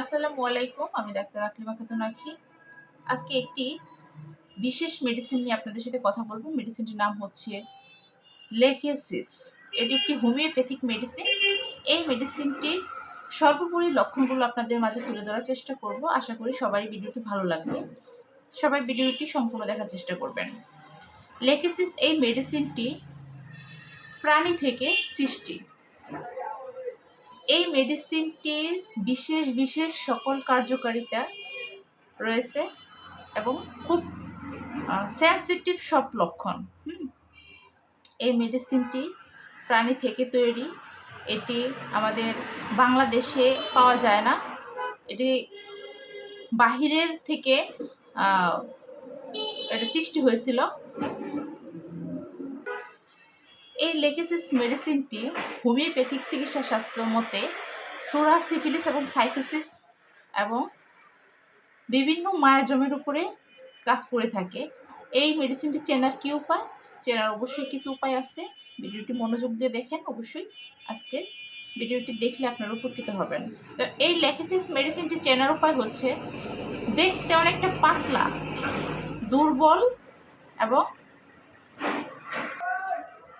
আসসালামু আলাইকুম, আমি ডাক্তার আকলিমা খাতুন আখি আজকে একটি বিশেষ মেডিসিন নিয়ে আপনাদের সাথে কথা বলব। মেডিসিনটির নাম হচ্ছে লেকেসিস এটি একটি হোমিওপ্যাথিক মেডিসিন এই মেডিসিনটির সর্বোপরি লক্ষণগুলো আপনাদের মাঝে তুলে ধরার চেষ্টা করব। আশা করি সবারই ভিডিওটি ভালো লাগবে। সবাই ভিডিওটি সম্পূর্ণ দেখার চেষ্টা করবেন। লেকেসিস এই মেডিসিনটি প্রাণী থেকে সৃষ্টি। এই মেডিসিনটির বিশেষ বিশেষ সকল কার্যকারিতা রয়েছে এবং খুব সেন্সিটিভ সব লক্ষণ। এই মেডিসিনটি প্রাণী থেকে তৈরি। এটি আমাদের বাংলাদেশে পাওয়া যায় না। এটি বাহিরের থেকে এটা সৃষ্টি হয়েছিল। এই লেকেসিস মেডিসিনটি হোমিওপ্যাথিক চিকিৎসা শাস্ত্র মতে সোরা সিফিলিস এবং সাইকোসিস এবং বিভিন্ন মায়া মায়াজমের উপরে কাজ করে থাকে। এই মেডিসিনটি চেনার কী উপায়? চেনার অবশ্যই কিছু উপায় আছে। ভিডিওটি মনোযোগ দিয়ে দেখেন। অবশ্যই আজকে ভিডিওটি দেখলে আপনারা উপকৃত হবেন। তো এই লেকেসিস মেডিসিনটি চেনার উপায় হচ্ছে, দেখতে অনেকটা পাতলা, দুর্বল এবং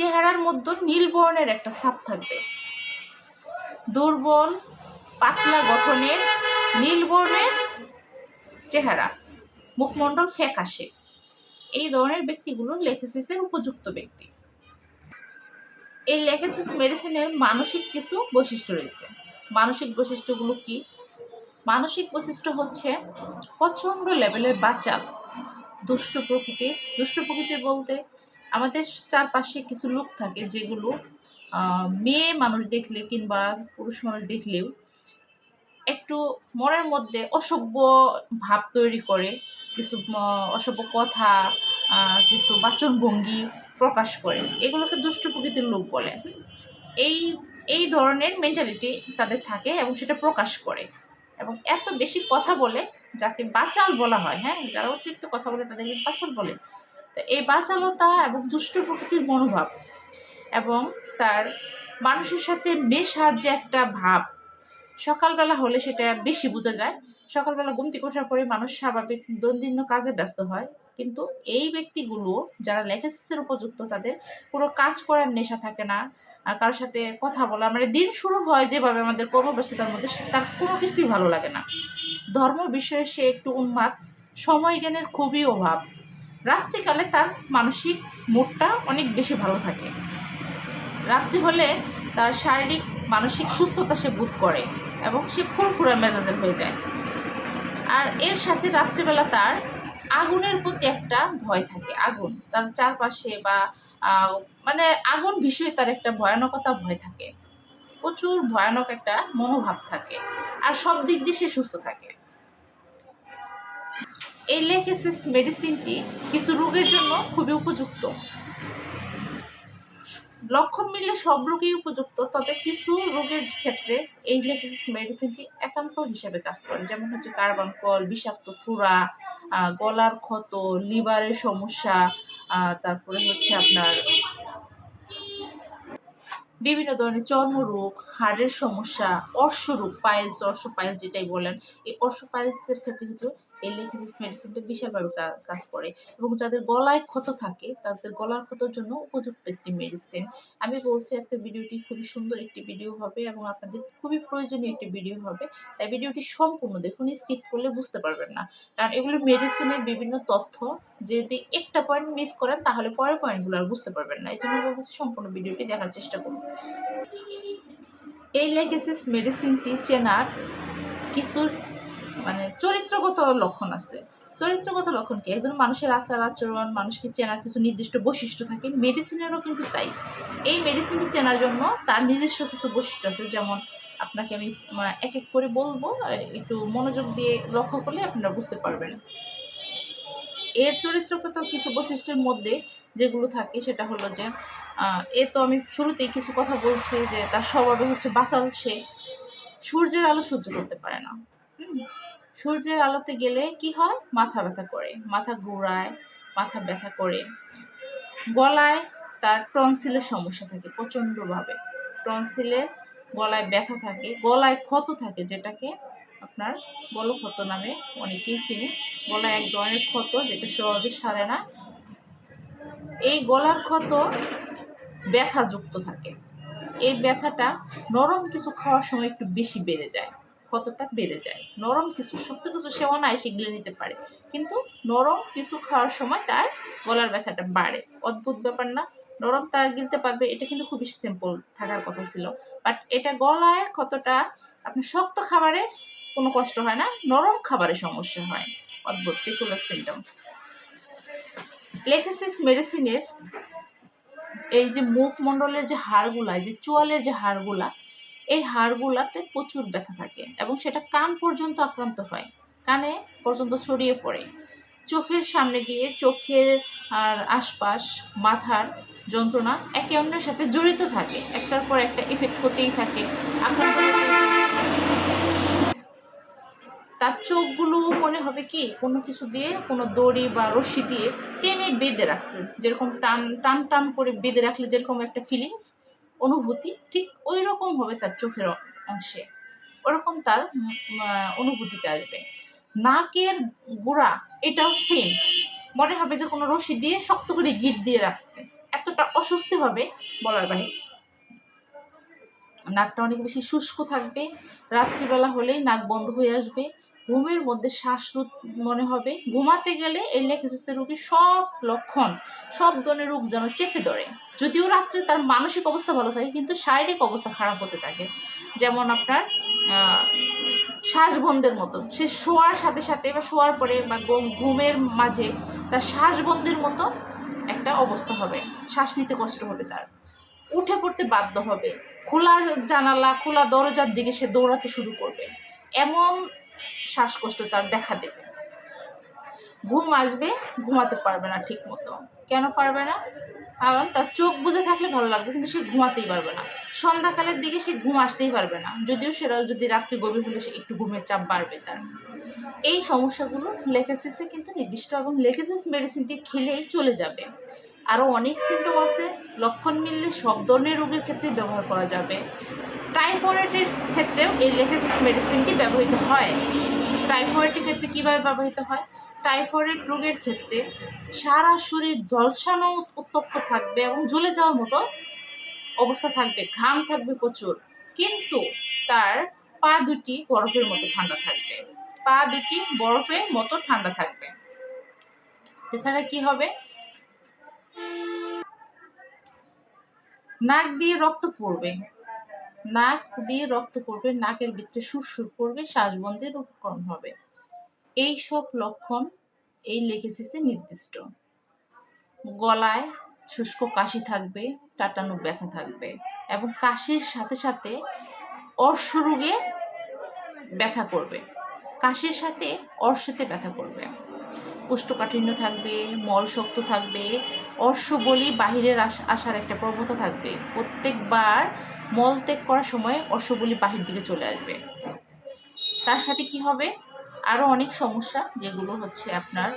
চেহারার মধ্যে নীল বর্ণের একটা ছাপ থাকবে। দুর্বল, পাতলা গঠনের নীল বর্ণের চেহারা। মুখমণ্ডল ফ্যাকাশে। এই ধরনের ব্যক্তিগুলো লেকেসিসের উপযুক্ত ব্যক্তি। এই লেকেসিস মেডিসিনের মানসিক কিছু বৈশিষ্ট্য রয়েছে। মানসিক বৈশিষ্ট্যগুলো কি? মানসিক বৈশিষ্ট্য হচ্ছে প্রচণ্ড লেভেলের বাচাল দুষ্ট প্রকৃতির দুষ্ট প্রকৃতির বলতে আমাদের চারপাশে কিছু লোক থাকে যেগুলো মেয়ে মানুষ দেখলে কিংবা পুরুষ মানুষ দেখলেও একটু মনের মধ্যে অসভ্য ভাব তৈরি করে, কিছু অসভ্য কথা কিছু বাচনভঙ্গি প্রকাশ করে। এগুলোকে দুষ্ট প্রকৃতির লোক বলে। এই এই ধরনের মেন্টালিটি তাদের থাকে এবং সেটা প্রকাশ করে। এবং এত বেশি কথা বলে যাকে বাচাল বলা হয় হ্যাঁ? যারা অতিরিক্ত কথা বলে তাদেরকে বাচাল বলে। তো এই বাচালতা এবং দুষ্ট প্রকৃতির মনোভাব এবং তার মানুষের সাথে মেশার যে একটা ভাব, সকালবেলা হলে সেটা বেশি বোঝা যায়। সকালবেলা ঘুম থেকে পরে মানুষ স্বাভাবিক দৈনন্দিন কাজে ব্যস্ত হয়। কিন্তু এই ব্যক্তিগুলো যারা লেখাসিসের উপযুক্ত তাদের কোনো কাজ করার নেশা থাকে না। আর কারোর সাথে কথা বলা মানে দিন শুরু হয় যেভাবে আমাদের কর্মব্যস্ততার মধ্যে, তার কোনো কিছুই ভালো লাগে না। ধর্ম বিষয়ে সে একটু উন্মাদ, সময় জ্ঞানের খুবই অভাব। রাত্রিকালে তার মানসিক মুডটা অনেক বেশি ভালো থাকে। রাত্রি হলে তার শারীরিক, মানসিক সুস্থতা সে বোধ করে এবং সে ফুরফুরা মেজাজের হয়ে যায়। আর এর সাথে রাত্রিবেলা তার আগুনের প্রতি একটা ভয় থাকে, আগুন। তার চারপাশে বা মানে আগুন বিষয়ে তার একটা ভয়ানকতা ভয় থাকে। প্রচুর ভয়ানক একটা মনোভাব থাকে। আর সব দিক দিয়ে সে সুস্থ থাকে। এই লেকেসিস মেডিসিনটি কিছু রোগের জন্য খুবই উপযুক্ত। লক্ষণ মিললে সব রোগেই উপযুক্ত, তবে কিছু রোগের ক্ষেত্রে এই লেকেসিস মেডিসিনটি একান্ত হিসেবে কাজ করে। যেমন হচ্ছে কার্বন, কল, বিষাক্ত ফুরা গলার ক্ষত, লিভারের সমস্যা তারপরে হচ্ছে আপনার বিভিন্ন ধরনের চর্মরোগ, হাড়ের সমস্যা অর্শরোগ পাইলস অর্শ পাইলস যেটাই বলেন, এই অর্শ পাইলসের ক্ষেত্রে কিন্তু এই লেখিসিস মেডিসিনটা বিশালভাবে কাজ করে এবং যাদের গলায় ক্ষত থাকে, তাদের গলার ক্ষতর জন্য উপযুক্ত একটি মেডিসিন আমি বলছি আজকের ভিডিওটি খুবই সুন্দর একটি ভিডিও হবে এবং আপনাদের খুবই প্রয়োজনীয় একটি ভিডিও হবে। তাই ভিডিওটি সম্পূর্ণ দেখুন স্কিপ করলে বুঝতে পারবেন না। কারণ এগুলো মেডিসিনের বিভিন্ন তথ্য, যদি একটা পয়েন্ট মিস করেন, তাহলে পরের পয়েন্টগুলো আর বুঝতে পারবেন না। এই জন্য বলতেছি সম্পূর্ণ ভিডিওটি দেখার চেষ্টা করুন। এই লেগেসিস মেডিসিনটি চেনার কিছু মানে চরিত্রগত লক্ষণ আছে। চরিত্রগত লক্ষণ কি? একজন মানুষের আচার আচরণ, মানুষকে চেনার কিছু নির্দিষ্ট বৈশিষ্ট্য থাকে। মেডিসিনেরও কিন্তু তাই। এই মেডিসিনটি চেনার জন্য তার নিজস্ব কিছু বৈশিষ্ট্য আছে। যেমন আপনাকে আমি এক এক করে বলব, একটু মনোযোগ দিয়ে লক্ষ্য করলে আপনারা বুঝতে পারবেন। এর চরিত্রগত কিছু বৈশিষ্ট্যের মধ্যে যেগুলো থাকে, সেটা হলো যে এ তো আমি শুরুতেই কিছু কথা বলছি যে তার স্বভাবে হচ্ছে বাসাল সে। সূর্যের আলো সহ্য করতে পারে না? সূর্যের আলোতে গেলে কি হয়? মাথা ব্যথা করে, মাথা ঘোরায়, মাথা ব্যথা করে। গলায় তার টনসিলের সমস্যা থাকে প্রচণ্ডভাবে। টনসিলের গলায় ব্যথা থাকে, গলায় ক্ষত থাকে যেটাকে আপনার গল ক্ষত নামে অনেকেই চিনি। গলায় এক ধরনের ক্ষত যেটা সহজে সারে না। এই গলার ক্ষত ব্যথাযুক্ত থাকে। এই ব্যথাটা নরম কিছু খাওয়ার সময় একটু বেশি বেড়ে যায়। ক্ষতটা বেড়ে যায়। নরম কিছু, শক্ত কিছু সেও নাই সেগুলো নিতে পারে। কিন্তু নরম কিছু খাওয়ার সময় তার গলার ব্যথাটা বাড়ে। অদ্ভুত ব্যাপার না, নরম তা গিলতে পারবে, এটা কিন্তু খুবই সিম্পল থাকার কথা ছিল। বাট এটা গলায় ক্ষতটা, আপনি শক্ত খাবারে কোনো কষ্ট হয় না, নরম খাবারে সমস্যা হয়। অদ্ভুত পেকুলার সিমটম লেখেসিস মেডিসিনের এই যে মুখমণ্ডলের যে হাড়গুলা যে চোয়ালের যে হাড়গুলা এই হাড়গুলাতে প্রচুর ব্যথা থাকে এবং সেটা কান পর্যন্ত আক্রান্ত হয়। কানে পর্যন্ত ছড়িয়ে পড়ে। চোখের সামনে গিয়ে চোখের আর আশপাশ, মাথার যন্ত্রণা একে অন্যের সাথে জড়িত থাকে। একটার পর একটা ইফেক্ট হতেই থাকে। তার চোখগুলো মনে হবে কি, কোনো কিছু দিয়ে, কোনো দড়ি বা রশি দিয়ে টেনে বেঁধে রাখছে। যেরকম টান টান টান করে বেঁধে রাখলে যেরকম একটা ফিলিংস অনুভূতি ঠিক ওই রকম হবে তার চোখের অংশে। ওরকম তার অনুভূতিটা আসবে। নাকের গোড়া, এটাও সেম মনে হবে যে কোনো রশি দিয়ে শক্ত করে গিট দিয়ে রাখছে। এতটা অস্বস্তি হবে বলার বাহিরে। নাকটা অনেক বেশি শুষ্ক থাকবে। রাত্রিবেলা হলেই নাক বন্ধ হয়ে আসবে। ঘুমের মধ্যে শ্বাসরোধ মনে হবে। ঘুমাতে গেলে এই রোগীর সব লক্ষণ, সব ধরনের রোগ যেন চেপে ধরে। যদিও রাত্রে তার মানসিক অবস্থা ভালো থাকে, কিন্তু শারীরিক অবস্থা খারাপ হতে থাকে। যেমন আপনার শ্বাসবন্ধের মতো। সে শোয়ার সাথে সাথে বা শোয়ার পরে বা ঘুমের মাঝে তার শ্বাসবন্ধের মতো একটা অবস্থা হবে। শ্বাস নিতে কষ্ট হবে তার। উঠে পড়তে বাধ্য হবে। খোলা জানালা, খোলা দরজার দিকে সে দৌড়াতে শুরু করবে। এমন শ্বাসকষ্ট তার দেখা দেবে। ঘুম আসবে, ঘুমাতে পারবে না ঠিক মতো কেন পারবে না? কারণ তার চোখ বুঝে থাকলে ভালো লাগবে, কিন্তু সে ঘুমাতেই পারবে না। সন্ধ্যাকালের দিকে সে ঘুম আসতেই পারবে না। যদিও সেটা যদি রাত্রি গভীর হলে সে একটু ঘুমের চাপ বাড়বে তার। এই সমস্যাগুলো লেখেসিসে কিন্তু নির্দিষ্ট এবং লেখেসিস মেডিসিনটি খেলেই চলে যাবে। আরও অনেক সিমটম আছে। লক্ষণ মিললে সব ধরনের রোগের ক্ষেত্রে ব্যবহার করা যাবে। টাইফয়েডের ক্ষেত্রেও এই লেখেসিস মেডিসিনটি ব্যবহৃত হয়। টাইফয়েডের ক্ষেত্রে কীভাবে ব্যবহৃত হয়? টাইফয়েড রোগের ক্ষেত্রে সারা শরীর ঝলসানো উত্তপ্ত থাকবে এবং জ্বলে যাওয়ার মতো অবস্থা থাকবে, ঘাম থাকবে প্রচুর। কিন্তু তার পা দুটি বরফের মতো ঠান্ডা থাকবে। পা দুটি বরফের মতো ঠান্ডা থাকবে। এছাড়া কি হবে? নাক দিয়ে রক্ত পড়বে। নাক দিয়ে রক্ত পড়বে, নাকের ভিতরে সুরসুর পড়বে শ্বাসবন্ধের উপকরণ হবে। এই সব লক্ষণ এই লেখেসিসে নির্দিষ্ট। গলায় শুষ্ক কাশি থাকবে, টাটানো ব্যথা থাকবে এবং কাশির সাথে সাথে অর্শরোগে ব্যথা করবে। কাশির সাথে অর্শতে ব্যথা করবে। কোষ্ঠকাঠিন্য থাকবে, মল শক্ত থাকবে অর্শ বলি বাহিরের আস- আসার একটা প্রবণতা থাকবে। প্রত্যেকবার মল ত্যাগ করার সময় অর্শ বলি বাহির দিকে চলে আসবে। তার সাথে কি হবে? আরও অনেক সমস্যা, যেগুলো হচ্ছে আপনার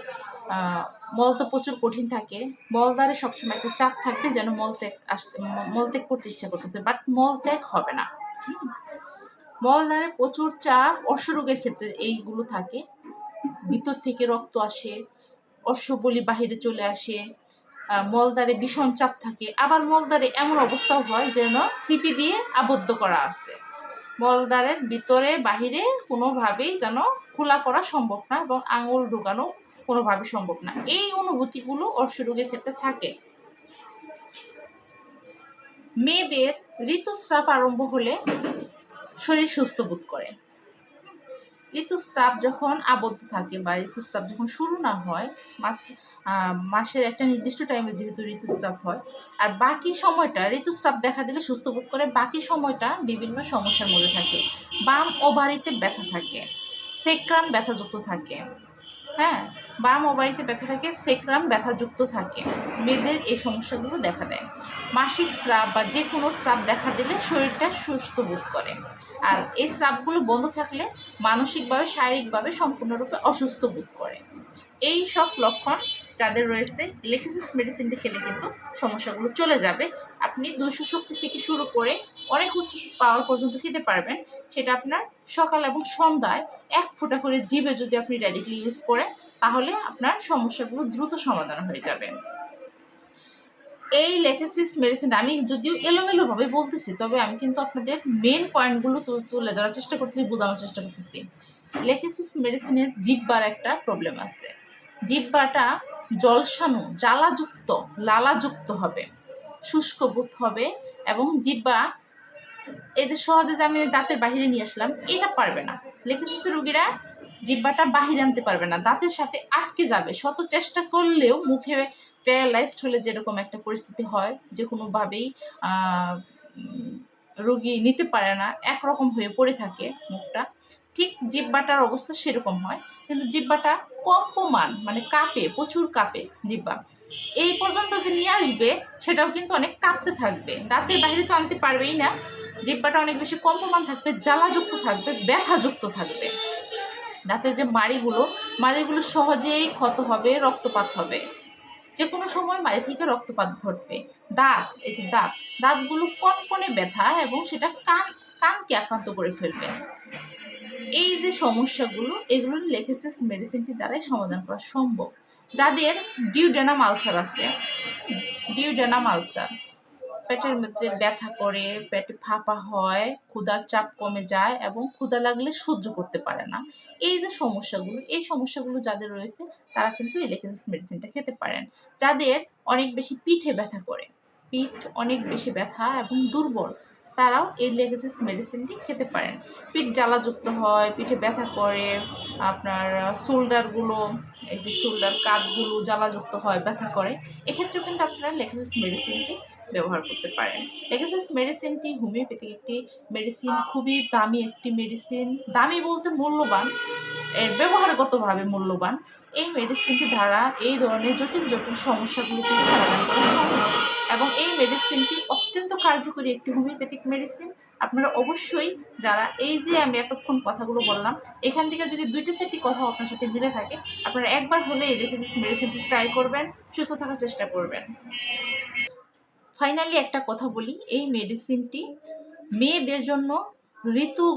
মল তো প্রচুর কঠিন থাকে। মলদ্বারে সবসময় একটা চাপ থাকবে যেন মলত্যাগ আসতে ম- মলত্যাগ করতে ইচ্ছা করতেছে বাট মলত্যাগ হবে না। হুম? মলদ্বারে প্রচুর চাপ, অশ্বরোগের ক্ষেত্রে এইগুলো থাকে। ভিতর থেকে রক্ত আসে, অশ্ববলি বাহিরে চলে আসে। আহ, মলদ্বারে ভীষণ চাপ থাকে। আবার মলদ্বারে এমন অবস্থাও হয় যেন সিপি দিয়ে আবদ্ধ করা আছে। মলদ্বারের ভিতরে বাহিরে কোনোভাবেই যেন খোলা করা সম্ভব না এবং আঙুল ঢোকানো কোনোভাবে সম্ভব না। এই অনুভূতিগুলো অর্শরোগের ক্ষেত্রে থাকে। মেয়েদের ঋতুস্রাব আরম্ভ হলে শরীর সুস্থ বোধ করে। ঋতুস্রাব যখন আবদ্ধ থাকে বা ঋতুস্রাব যখন শুরু না হয় আহ, মাসের একটা নির্দিষ্ট টাইমে যেহেতু ঋতুস্রাব হয়। আর বাকি সময়টা, ঋতুস্রাব দেখা দিলে সুস্থ বোধ করে বাকি সময়টা বিভিন্ন সমস্যার মধ্যে থাকে। বাম ও বাড়িতে ব্যথা থাকে সেক্রাম ব্যথাযুক্ত থাকে। হ্যাঁ? বাম ওবারিতে ব্যথা থাকে, সেক্রাম ব্যথাযুক্ত থাকে। মেয়েদের এই সমস্যাগুলো দেখা দেয়। মাসিক স্রাব বা যে কোনো স্রাব দেখা দিলে শরীরটা সুস্থ বোধ করে। আর এই স্রাবগুলো বন্ধ থাকলে মানসিকভাবে, শারীরিকভাবে সম্পূর্ণরূপে অসুস্থ বোধ করে। এই সব লক্ষণ যাদের রয়েছে লেখিসিস মেডিসিনটি খেলে কিন্তু সমস্যাগুলো চলে যাবে। আপনি দুশো শক্তি থেকে শুরু করে অনেক উচ্চ পাওয়ার পর্যন্ত খেতে পারবেন। সেটা আপনার সকাল এবং সন্ধ্যায় এক ফোঁটা করে জিভে যদি আপনি রেডিকলি ইউজ করেন তাহলে আপনার সমস্যাগুলো দ্রুত সমাধান হয়ে যাবে। এই লেকেসিস মেডিসিন আমি যদিও এলোমেলোভাবে বলতেছি, তবে আমি কিন্তু আপনাদের মেন পয়েন্টগুলো তুলে ধরার চেষ্টা করতেছি, বোঝানোর চেষ্টা করতেছি। লেকেসিস মেডিসিনের জিব্বার একটা প্রবলেম আছে। জিব্বাটা জলসানো, জ্বালাযুক্ত, লালাযুক্ত হবে, শুষ্ক বোধ হবে এবং জিব্বা এই যে সহজে যে আমি দাঁতের বাহিরে নিয়ে আসলাম, এটা পারবে না। লেকেসিসের রুগীরা জিব্বাটা বাহিরে আনতে পারবে না, দাঁতের সাথে আটকে যাবে। শত চেষ্টা করলেও মুখে প্যারালাইজড হলে যেরকম একটা পরিস্থিতি হয় যে কোনোভাবেই রোগী নিতে পারে না, একরকম হয়ে পড়ে থাকে মুখটা। ঠিক জিব্বাটার অবস্থা সেরকম হয়, কিন্তু জিব্বাটা কম্পমান মানে কাঁপে, প্রচুর কাঁপে জিব্বা। এই পর্যন্ত যে নিয়ে আসবে, সেটাও কিন্তু অনেক কাঁপতে থাকবে। দাঁতের বাইরে তো আনতে পারবেই না, জিব্বাটা অনেক বেশি কম্পমান থাকবে, জ্বালাযুক্ত থাকবে, ব্যথাযুক্ত থাকবে। দাঁতের যে মাড়িগুলো মাড়িগুলো সহজেই ক্ষত হবে, রক্তপাত হবে। যে কোনো সময় মাড়ি থেকে রক্তপাত ঘটবে। দাঁত, এই যে দাঁত, দাঁতগুলো কনকনে ব্যথা এবং সেটা কান, কানকে আক্রান্ত করে ফেলবে। এই যে সমস্যাগুলো, এগুলো লেখেসিস মেডিসিনটি দ্বারাই সমাধান করা সম্ভব। যাদের ডিউডেনাম আলসার আছে, ডিউডেনাম আলসার পেটের মধ্যে ব্যথা করে, পেটে ফাঁপা হয়, ক্ষুধার চাপ কমে যায় এবং ক্ষুধা লাগলে সহ্য করতে পারে না। এই যে সমস্যাগুলো, এই সমস্যাগুলো যাদের রয়েছে, তারা কিন্তু এই লেকেসিস মেডিসিনটা খেতে পারেন। যাদের অনেক বেশি পিঠে ব্যথা করে, পিঠ অনেক বেশি ব্যথা এবং দুর্বল, তারাও এই লেগেসিস মেডিসিনটি খেতে পারেন। পিঠ জ্বালাযুক্ত হয়, পিঠে ব্যথা করে, আপনার শোল্ডারগুলো, এই যে শোল্ডার কাঁধগুলো জ্বালাযুক্ত হয়, ব্যথা করে, এক্ষেত্রেও কিন্তু আপনারা লেগেসিস মেডিসিনটি ব্যবহার করতে পারেন। লেগেসিস মেডিসিনটি হোমিওপ্যাথিক একটি মেডিসিন, খুবই দামি একটি মেডিসিন, দামি বলতে মূল্যবান, এর ব্যবহারগতভাবে মূল্যবান। এই মেডিসিনটি দ্বারা এই ধরনের জটিল জটিল সমস্যাগুলো কিন্তু সমাধান করা সম্ভব এবং এই মেডিসিনটি অত্যন্ত কার্যকরী একটি হোমিওপ্যাথিক মেডিসিন। আপনারা অবশ্যই যারা এই যে আমি এতক্ষণ কথাগুলো বললাম, এখান থেকে যদি দুইটা চারটি কথা আপনার সাথে মিলে থাকে, আপনারা একবার হলে এই রেখেসিস মেডিসিনটি ট্রাই করবেন, সুস্থ থাকার চেষ্টা করবেন। ফাইনালি একটা কথা বলি, এই মেডিসিনটি মেয়েদের জন্য ঋতু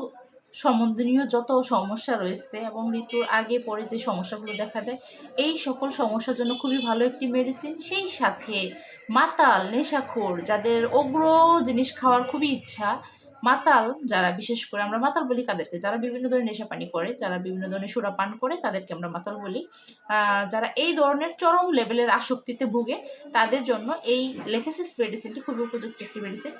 সম্বন্ধনীয় যত সমস্যা রয়েছে এবং ঋতুর আগে, পরে যে সমস্যাগুলো দেখা দেয়, এই সকল সমস্যার জন্য খুবই ভালো একটি মেডিসিন সেই সাথে মাতাল, নেশাখোর, যাদের অগ্র জিনিস খাওয়ার খুবই ইচ্ছা মাতাল যারা, বিশেষ করে আমরা মাতাল বলি কাদেরকে? যারা বিভিন্ন ধরনের নেশা পানি করে, যারা বিভিন্ন ধরনের সুরা পান করে, তাদেরকে আমরা মাতাল বলি। যারা এই ধরনের চরম লেভেলের আসক্তিতে ভুগে, তাদের জন্য এই লেখেসিস মেডিসিনটি খুবই উপযুক্ত একটি মেডিসিন